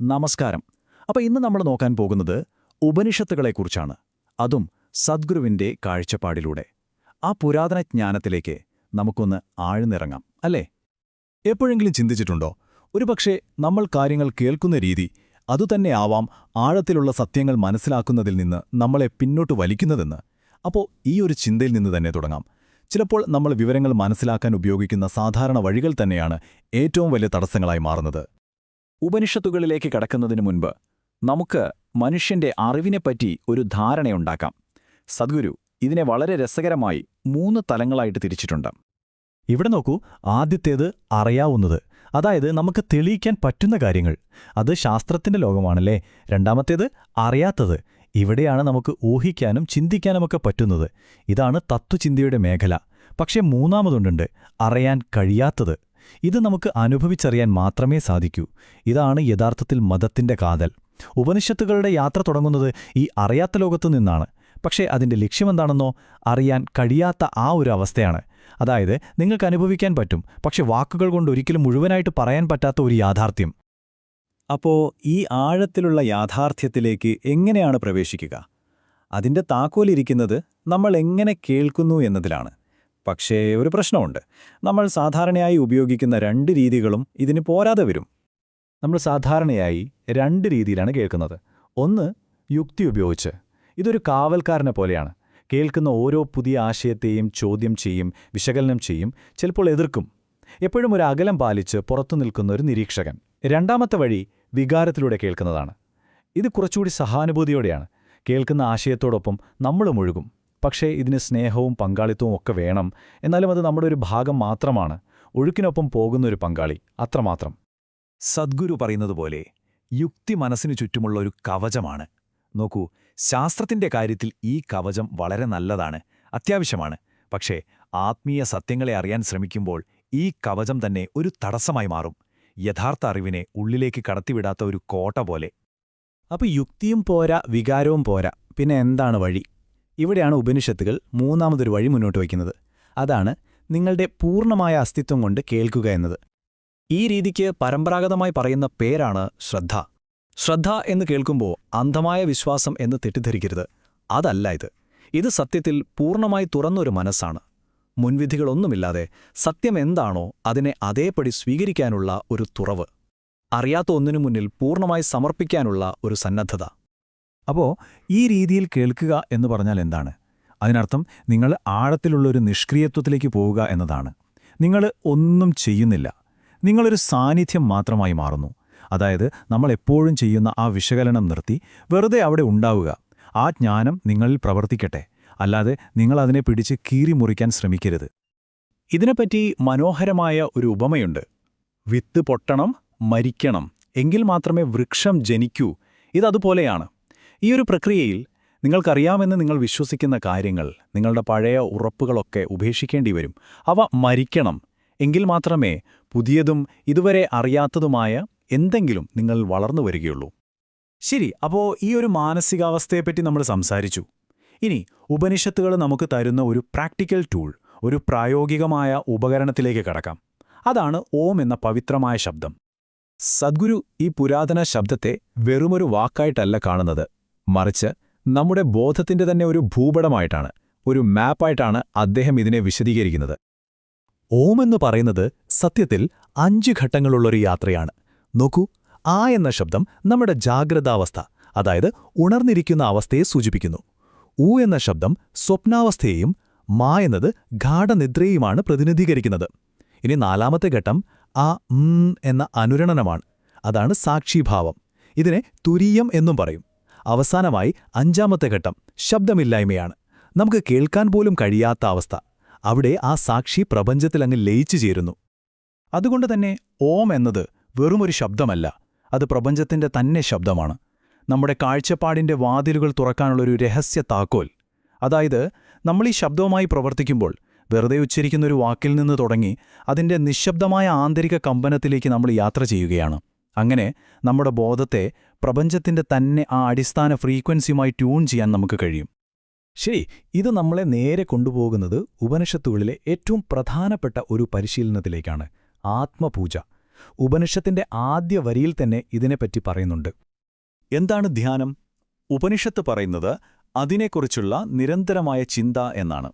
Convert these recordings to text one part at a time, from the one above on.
നമസ്കാരം. അപ്പോൾ ഇന്ന് നമ്മൾ നോക്കാൻ പോകുന്നത് ഉപനിഷത്തുകളെക്കുറിച്ചാണ്. അതും സദ്ഗുരുവിന്റെ കാഴ്ചപ്പാടിലൂടെ. ആ പുരാതന ജ്ഞാനത്തിലേക്ക് നമുക്കൊന്ന് ആഴ്ന്നിറങ്ങാം അല്ലേ? എപ്പോഴെങ്കിലും ചിന്തിച്ചിട്ടുണ്ടോ? ഒരുപക്ഷെ നമ്മൾ കാര്യങ്ങൾ കേൾക്കുന്ന രീതി അതുതന്നെ ആവാം ആഴത്തിലുള്ള സത്യങ്ങൾ മനസ്സിലാക്കുന്നതിൽ നിന്ന് നമ്മളെ പിന്നോട്ട് വലിക്കുന്നതെന്ന്. അപ്പോൾ ഈ ഒരു ചിന്തയിൽ നിന്ന് തന്നെ തുടങ്ങാം. ചിലപ്പോൾ നമ്മൾ വിവരങ്ങൾ മനസ്സിലാക്കാൻ ഉപയോഗിക്കുന്ന സാധാരണ വഴികൾ തന്നെയാണ് ഏറ്റവും വലിയ തടസ്സങ്ങളായി മാറുന്നത്. ഉപനിഷത്തുകളിലേക്ക് കടക്കുന്നതിനു മുൻപ് നമുക്ക് മനുഷ്യന്റെ അറിവിനെപ്പറ്റി ഒരു ധാരണയുണ്ടാക്കാം സദ്ഗുരു ഇതിനെ വളരെ രസകരമായി മൂന്ന് തലങ്ങളായിട്ട് തിരിച്ചിട്ടുണ്ട്. ഇവിടെ നോക്കൂ ആദ്യത്തേത് അറിയാവുന്നത്. അതായത് നമുക്ക് തെളിയിക്കാൻ പറ്റുന്ന കാര്യങ്ങൾ. അത് ശാസ്ത്രത്തിന്റെ ലോകമാണല്ലേ? രണ്ടാമത്തേത് അറിയാത്തത്. ഇവിടെയാണ് നമുക്ക് ഊഹിക്കാനും ചിന്തിക്കാനുമൊക്കെ പറ്റുന്നത്. ഇതാണ് തത്വചിന്തയുടെ മേഖല. പക്ഷേ മൂന്നാമതുണ്ടുണ്ട് അറിയാൻ കഴിയാത്തത്. ഇത് നമുക്ക് അനുഭവിച്ചറിയാൻ മാത്രമേ സാധിക്കൂ. ഇതാണ് യഥാർത്ഥത്തിൽ മതത്തിന്റെ കാതൽ. ഉപനിഷത്തുകളുടെ യാത്ര തുടങ്ങുന്നത് ഈ അറിയാത്ത ലോകത്തു നിന്നാണ്. പക്ഷേ അതിന്റെ ലക്ഷ്യമെന്താണെന്നോ അറിയാൻ കഴിയാത്ത ആ ഒരു അവസ്ഥയാണ്. അതായത് നിങ്ങൾക്ക് അനുഭവിക്കാൻ പറ്റും പക്ഷെ വാക്കുകൾ കൊണ്ട് ഒരിക്കലും മുഴുവനായിട്ട് പറയാൻ പറ്റാത്ത ഒരു യാഥാർത്ഥ്യം. അപ്പോ ഈ ആഴത്തിലുള്ള യാഥാർത്ഥ്യത്തിലേക്ക് എങ്ങനെയാണ് പ്രവേശിക്കുക? അതിന്റെ താക്കോലിരിക്കുന്നത് നമ്മൾ എങ്ങനെ കേൾക്കുന്നു എന്നതിലാണ്. പക്ഷേ ഒരു പ്രശ്നമുണ്ട്. നമ്മൾ സാധാരണയായി ഉപയോഗിക്കുന്ന രണ്ട് രീതികളും ഇതിന് പോരാതെ വരും. നമ്മൾ സാധാരണയായി രണ്ട് രീതിയിലാണ് കേൾക്കുന്നത്. ഒന്ന് യുക്തി ഉപയോഗിച്ച്. ഇതൊരു കാവൽക്കാരനെ പോലെയാണ്. കേൾക്കുന്ന ഓരോ പുതിയ ആശയത്തെയും ചോദ്യം ചെയ്യും വിശകലനം ചെയ്യും ചിലപ്പോൾ എതിർക്കും. എപ്പോഴും ഒരു അകലം പാലിച്ച് പുറത്തു നിൽക്കുന്ന ഒരു നിരീക്ഷകൻ. രണ്ടാമത്തെ വഴി വികാരത്തിലൂടെ കേൾക്കുന്നതാണ്. ഇത് കുറച്ചുകൂടി സഹാനുഭൂതിയോടെയാണ്. കേൾക്കുന്ന ആശയത്തോടൊപ്പം നമ്മൾ മുഴുകും പക്ഷേ ഇതിന് സ്നേഹവും പങ്കാളിത്തവും ഒക്കെ വേണം. എന്നാലും അത് നമ്മുടെ ഒരു ഭാഗം മാത്രമാണ്. ഒഴുക്കിനൊപ്പം പോകുന്നൊരു പങ്കാളി. അത്രമാത്രം. സദ്ഗുരു പറയുന്നതുപോലെ യുക്തി മനസ്സിനു ചുറ്റുമുള്ള ഒരു കവചമാണ്. നോക്കൂ ശാസ്ത്രത്തിന്റെ കാര്യത്തിൽ ഈ കവചം വളരെ നല്ലതാണ്. അത്യാവശ്യമാണ്. പക്ഷേ ആത്മീയ സത്യങ്ങളെ അറിയാൻ ശ്രമിക്കുമ്പോൾ ഈ കവചം തന്നെ ഒരു തടസ്സമായി മാറും. യഥാർത്ഥ അറിവിനെ ഉള്ളിലേക്ക് കടത്തിവിടാത്ത ഒരു കോട്ട പോലെ. അപ്പോൾ യുക്തിയും പോരാ വികാരവും പോരാ. പിന്നെ എന്താണ് വഴി? ഇവിടെയാണ് ഉപനിഷത്തുകൾ മൂന്നാമതൊരു വഴി മുന്നോട്ട് വയ്ക്കുന്നത്. അതാണ് നിങ്ങളുടെ പൂർണമായ അസ്തിത്വം കൊണ്ട് കേൾക്കുക എന്നത്. ഈ രീതിക്ക് പരമ്പരാഗതമായി പറയുന്ന പേരാണ് ശ്രദ്ധ. ശ്രദ്ധ എന്ന് കേൾക്കുമ്പോൾ അന്ധമായ വിശ്വാസം എന്ന് തെറ്റിദ്ധരിക്കരുത്. അതല്ല ഇത്. ഇത് സത്യത്തിൽ പൂർണമായി തുറന്നൊരു മനസ്സാണ്. മുൻവിധികളൊന്നുമില്ലാതെ സത്യം എന്താണോ അതിനെ അതേപടി സ്വീകരിക്കാനുള്ള ഒരു തുറവ്. അറിയാത്ത ഒന്നിനു മുന്നിൽ പൂർണമായി സമർപ്പിക്കാനുള്ള ഒരു സന്നദ്ധത. അപ്പോൾ ഈ രീതിയിൽ കേൾക്കുക എന്ന് പറഞ്ഞാൽ എന്താണ്? അതിനർത്ഥം നിങ്ങൾ ആഴത്തിലുള്ള ഒരു നിഷ്ക്രിയത്വത്തിലേക്ക് പോവുക എന്നതാണ്. നിങ്ങൾ ഒന്നും ചെയ്യുന്നില്ല. നിങ്ങളൊരു സാന്നിധ്യം മാത്രമായി മാറുന്നു. അതായത് നമ്മൾ എപ്പോഴും ചെയ്യുന്ന ആ വിശകലനം നിർത്തി വെറുതെ അവിടെ ഉണ്ടാവുക. ആ ജ്ഞാനം നിങ്ങളിൽ പ്രവർത്തിക്കട്ടെ. അല്ലാതെ നിങ്ങൾ അതിനെ പിടിച്ച് കീറിമുറിക്കാൻ ശ്രമിക്കരുത്. ഇതിനെപ്പറ്റി മനോഹരമായ ഒരു ഉപമയുണ്ട്. വിത്ത് പൊട്ടണം മരിക്കണം. എങ്കിൽ മാത്രമേ വൃക്ഷം ജനിക്കൂ. ഇതതുപോലെയാണ്. ഈ ഒരു പ്രക്രിയയിൽ നിങ്ങൾക്കറിയാമെന്ന് നിങ്ങൾ വിശ്വസിക്കുന്ന കാര്യങ്ങൾ നിങ്ങളുടെ പഴയ ഉറപ്പുകളൊക്കെ ഉപേക്ഷിക്കേണ്ടി വരും. അവ മരിക്കണം എങ്കിൽ മാത്രമേ പുതിയതും ഇതുവരെ അറിയാത്തതുമായ എന്തെങ്കിലും നിങ്ങൾ വളർന്നു വരികയുള്ളൂ. ശരി അപ്പോൾ ഈ ഒരു മാനസികാവസ്ഥയെപ്പറ്റി നമ്മൾ സംസാരിച്ചു. ഇനി ഉപനിഷത്തുകൾ നമുക്ക് തരുന്ന ഒരു പ്രാക്ടിക്കൽ ടൂൾ ഒരു പ്രായോഗികമായ ഉപകരണത്തിലേക്ക് കടക്കാം. അതാണ് ഓം എന്ന പവിത്രമായ ശബ്ദം. സദ്ഗുരു ഈ പുരാതന ശബ്ദത്തെ വെറുമൊരു വാക്കായിട്ടല്ല കാണുന്നത്. മറിച്ച് നമ്മുടെ ബോധത്തിന്റെ തന്നെ ഒരു ഭൂപടമായിട്ടാണ് ഒരു മാപ്പായിട്ടാണ് അദ്ദേഹം ഇതിനെ വിശദീകരിക്കുന്നത്. ഓം എന്ന് പറയുന്നത് സത്യത്തിൽ അഞ്ച് ഘട്ടങ്ങളുള്ളൊരു യാത്രയാണ്. നോക്കൂ ആ എന്ന ശബ്ദം നമ്മുടെ ജാഗ്രതാവസ്ഥ അതായത് ഉണർന്നിരിക്കുന്ന അവസ്ഥയെ സൂചിപ്പിക്കുന്നു. ഊ എന്ന ശബ്ദം സ്വപ്നാവസ്ഥയെയും മാ എന്നത് ഗാഠനിദ്രയുമാണ് പ്രതിനിധീകരിക്കുന്നത്. ഇനി നാലാമത്തെ ഘട്ടം ആ എന്ന അനുരണനമാണ്. അതാണ് സാക്ഷിഭാവം. ഇതിനെ തുരീയം എന്നും പറയും. അവസാനമായി അഞ്ചാമത്തെ ഘട്ടം ശബ്ദമില്ലായ്മയാണ്. നമുക്ക് കേൾക്കാൻ പോലും കഴിയാത്ത അവസ്ഥ. അവിടെ ആ സാക്ഷി പ്രപഞ്ചത്തിലങ്ങ് ലയിച്ചു ചേരുന്നു. അതുകൊണ്ട് തന്നെ ഓം എന്നത് വെറുമൊരു ശബ്ദമല്ല. അത് പ്രപഞ്ചത്തിന്റെ തന്നെ ശബ്ദമാണ്. നമ്മുടെ കാഴ്ചപ്പാടിന്റെ വാതിലുകൾ തുറക്കാനുള്ളൊരു രഹസ്യ താക്കോൽ. അതായത് നമ്മൾ ഈ ശബ്ദവുമായി പ്രവർത്തിക്കുമ്പോൾ വെറുതെ ഉച്ചരിക്കുന്ന ഒരു വാക്കിൽ നിന്ന് തുടങ്ങി അതിന്റെ നിശബ്ദമായ ആന്തരിക കമ്പനത്തിലേക്ക് നമ്മൾ യാത്ര ചെയ്യുകയാണ്. അങ്ങനെ നമ്മുടെ ബോധത്തെ പ്രപഞ്ചത്തിന്റെ തന്നെ ആ അടിസ്ഥാന ഫ്രീക്വൻസിയുമായി ട്യൂൺ ചെയ്യാൻ നമുക്ക് കഴിയും. ശരി ഇത് നമ്മളെ നേരെ കൊണ്ടുപോകുന്നത് ഉപനിഷത്തുകളിലെ ഏറ്റവും പ്രധാനപ്പെട്ട ഒരു പരിശീലനത്തിലേക്കാണ് ആത്മപൂജ. ഉപനിഷത്തിന്റെ ആദ്യ വരിയിൽ തന്നെ ഇതിനെപ്പറ്റി പറയുന്നുണ്ട്. എന്താണ് ധ്യാനം? ഉപനിഷത്ത് പറയുന്നത് അതിനെക്കുറിച്ചുള്ള നിരന്തരമായ ചിന്ത എന്നാണ്.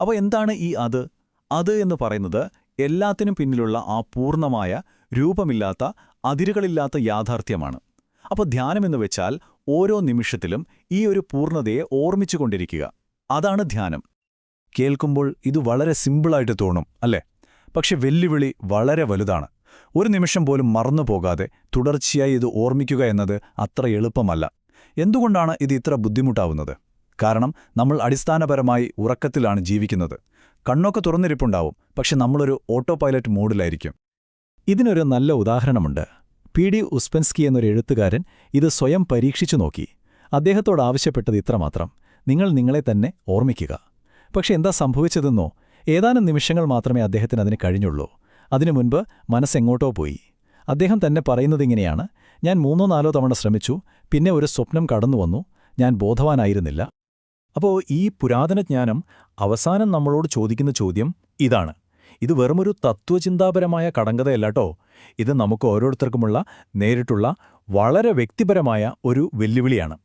അപ്പോൾ എന്താണ് ഈ അത്? അത് എന്ന് പറയുന്നത് എല്ലാത്തിനും പിന്നിലുള്ള ആ പൂർണമായ രൂപമില്ലാത്ത അതിരുകളില്ലാത്ത യാഥാർത്ഥ്യമാണ്. അപ്പോൾ ധ്യാനമെന്ന് വെച്ചാൽ ഓരോ നിമിഷത്തിലും ഈ ഒരു പൂർണതയെ ഓർമ്മിച്ചുകൊണ്ടിരിക്കുക അതാണ് ധ്യാനം. കേൾക്കുമ്പോൾ ഇത് വളരെ സിമ്പിളായിട്ട് തോന്നും അല്ലേ? പക്ഷെ വെല്ലുവിളി വളരെ വലുതാണ്. ഒരു നിമിഷം പോലും മറന്നു പോകാതെ തുടർച്ചയായി ഇത് ഓർമ്മിക്കുക എന്നത് അത്ര എളുപ്പമല്ല. എന്തുകൊണ്ടാണ് ഇത് ഇത്ര ബുദ്ധിമുട്ടാവുന്നത്? കാരണം നമ്മൾ അടിസ്ഥാനപരമായി ഉറക്കത്തിലാണ് ജീവിക്കുന്നത്. കണ്ണൊക്കെ തുറന്നിരിപ്പുണ്ടാവും പക്ഷെ നമ്മളൊരു ഓട്ടോ പൈലറ്റ് മോഡിലായിരിക്കും. ഇതിനൊരു നല്ല ഉദാഹരണമുണ്ട്. പി ഡി ഉസ്പെൻസ്കി എന്നൊരു എഴുത്തുകാരൻ ഇത് സ്വയം പരീക്ഷിച്ചു നോക്കി. അദ്ദേഹത്തോട് ആവശ്യപ്പെട്ടത് ഇത്രമാത്രം. നിങ്ങൾ നിങ്ങളെ തന്നെ ഓർമ്മിക്കുക. പക്ഷെ എന്താ സംഭവിച്ചതെന്നോ? ഏതാനും നിമിഷങ്ങൾ മാത്രമേ അദ്ദേഹത്തിന് അതിന് കഴിഞ്ഞുള്ളൂ. അതിനു മുൻപ് മനസ്സെങ്ങോട്ടോ പോയി. അദ്ദേഹം തന്നെ പറയുന്നതിങ്ങനെയാണ് ഞാൻ മൂന്നോ നാലോ തവണ ശ്രമിച്ചു. പിന്നെ ഒരു സ്വപ്നം കടന്നു വന്നു. ഞാൻ ബോധവാനായിരുന്നില്ല. അപ്പോൾ ഈ പുരാതന ജ്ഞാനം അവസാനം നമ്മളോട് ചോദിക്കുന്ന ചോദ്യം ഇതാണ്. ഇത് വെറുമൊരു തത്വചിന്താപരമായ കടങ്കഥയല്ലാട്ടോ. ഇത് നമുക്ക് ഓരോരുത്തർക്കുമുള്ള നേരിട്ടുള്ള വളരെ വ്യക്തിപരമായ ഒരു വെല്ലുവിളിയാണ്.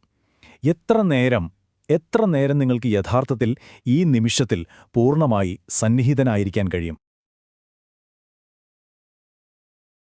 എത്ര നേരം എത്ര നേരം നിങ്ങൾക്ക് യഥാർത്ഥത്തിൽ ഈ നിമിഷത്തിൽ പൂർണമായി സന്നിഹിതനായിരിക്കാൻ കഴിയും?